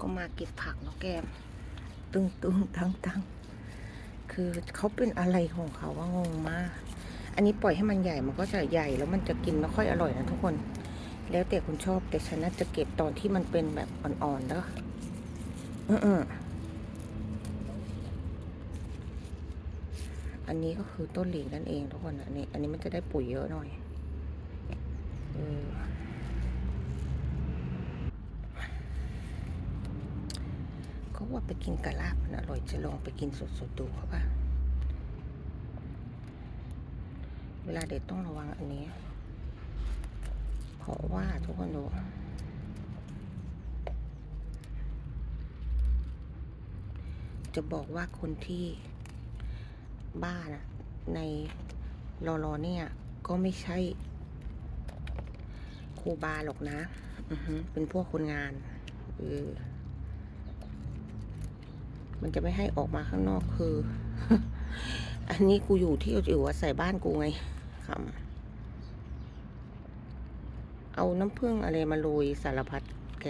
ก็มาเก็บผักเนาะแกมตึงตึงตังตังคือเขาเป็นอะไรของเขาว่างงมาก อันนี้ปล่อยให้มันใหญ่มันก็จะใหญ่แล้วมันจะกินไม่ค่อยอร่อยนะทุกคน แล้วแต่คุณชอบแต่ฉันน่าจะเก็บตอนที่มันเป็นแบบอ่อนๆแล้วเออๆอันนี้ก็คือต้นหลีกนั่นเองทุกคนอันนี้ อันนี้มันจะได้ปุ๋ยเยอะหน่อยเออเขา ว่าไปกินกะลาบมันอร่อยจะลองไปกินสดๆดูเขาป่ะเวลาเด็ดต้องระวังอันนี้ เพราะว่าทุกคนดูจะบอกว่าคนที่บ้านะในรอรอเนี่ย ก็ไม่ใช่ครูบาหรอกนะ เป็นพวกคนงานเออ มันจะไม่ให้ออกมาข้างนอกคือ อันนี้กูอยู่ที่อยู่อาศัยบ้านกูไงครับเอาน้ำผึ้งอะไรมาโรยสารพัดแก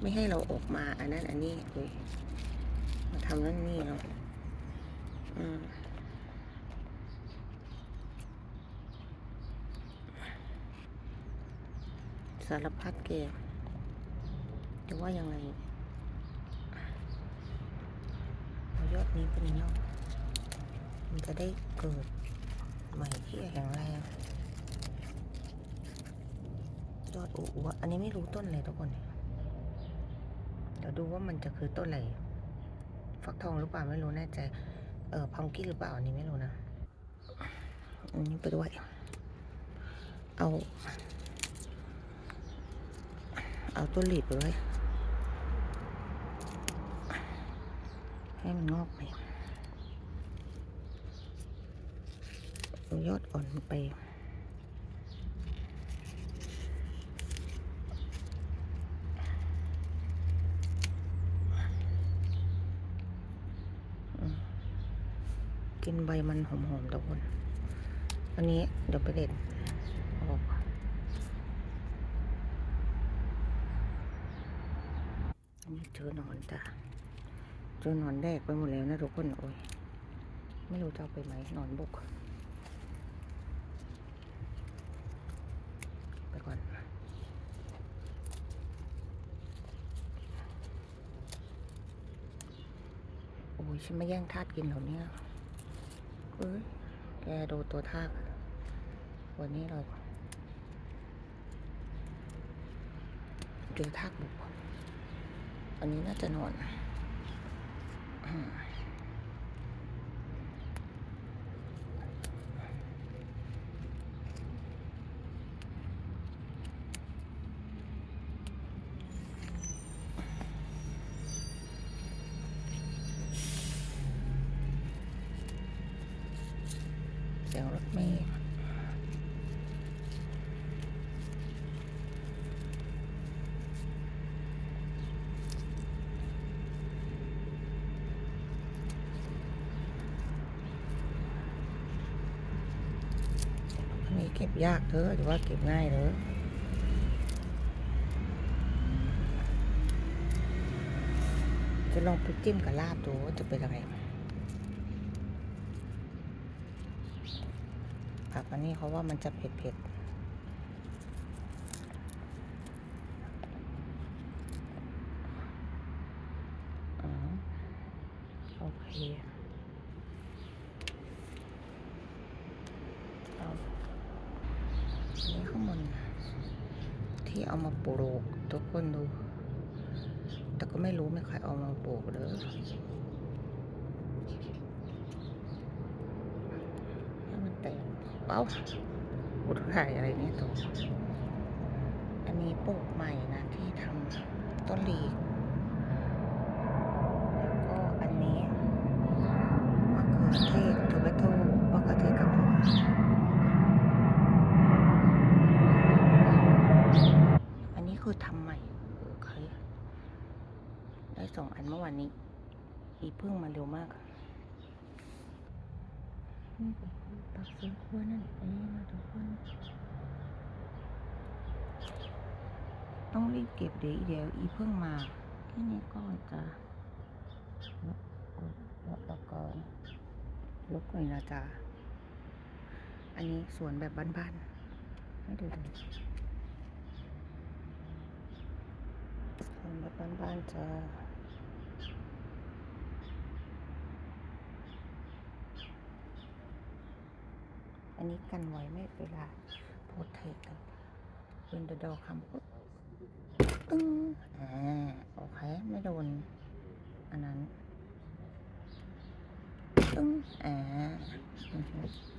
ไม่ให้เราออกมา อันนั้น อันนี้เว้ยมาทำนั่นนี่เนาะอืมสารพัดแกจะว่ายังไงเอายอด นี้เป็นยอดมันจะได้เกิดใหม่ที่แข็งแรงยอดอุวอันนี้ไม่รู้ต้นอะไรทุกคนเดี๋ยวดูว่ามันจะคือต้นอะไรฟักทองหรือเปล่าไม่รู้แน่ใจ เออพังกี้หรือเปล่าอันนี้ไม่รู้นะ อันนี้ไปด้วย เอา เอาต้นหลีบไปไว้ ให้มันงอกใหม่เอายอดอ่อนไปกินใบมันหอมๆทุกคน อันนี้เดี๋ยวไปเด็ดออกอันนี้เจอหนอนจ้ะ จอหนอนแดกไปหมดแล้วนะทุกคนโอ้ยไม่รู้จะเอาไปไหมหนอนบก ไปก่อนโอ้ยฉันไม่แย่งทาสกินเหรอเนี่ยเอ้ยแกดูตัวทากวันนี้เราเจอทากบุกอันนี้น่าจะนอน เสียงรถเมล์อันนี้เก็บยากเถอะหรือว่าเก็บง่ายเถอะจะลองไปจิ้มกับลาบดูว่าจะเป็นอะไรผักอันนี้เขาว่ามันจะเผ็ดๆผ็ดอ๋อโอเคเอาอั นนี้ข้างบนที่เอามาปลูกทุกคนดู แต่ก็ไม่รู้ไม่ใครเอามาปลูกเลยให้มันแตกเอ้าอุดถ่ายอะไรเนี่ยตัวอันนี้ปลูกใหม่นะที่ทำต้นลีกแล้วก็อันนี้มะเขือเทศทูเบโตมะเขือเทศกับหัวอันนี้คือทำใหม่โอเคได้สองอันเมื่อวานนี้ อีพึ่งมาเร็วมากนี่ก็คือปักสวนครัวนั่นเองนะทุกคนต้องรีบเก็บเดี๋ยวเดี๋ยวอีเพิ่งมาแกที่นี้ก่อนจ้ะลดลดแล้วก็ลดหน่อยนะจ๊ะอันนี้สวนแบบบ้านๆให้ดูดูสวนแบบบ้านๆจ้ะ อั นนี้กันไว้ไม่เวลาโพสเทคกันเป็นเดดอคำปุ๊บตึ้งอ่าโอเค ไม่โดน อันนั้นตึ้งอ่าอือฮึโอเค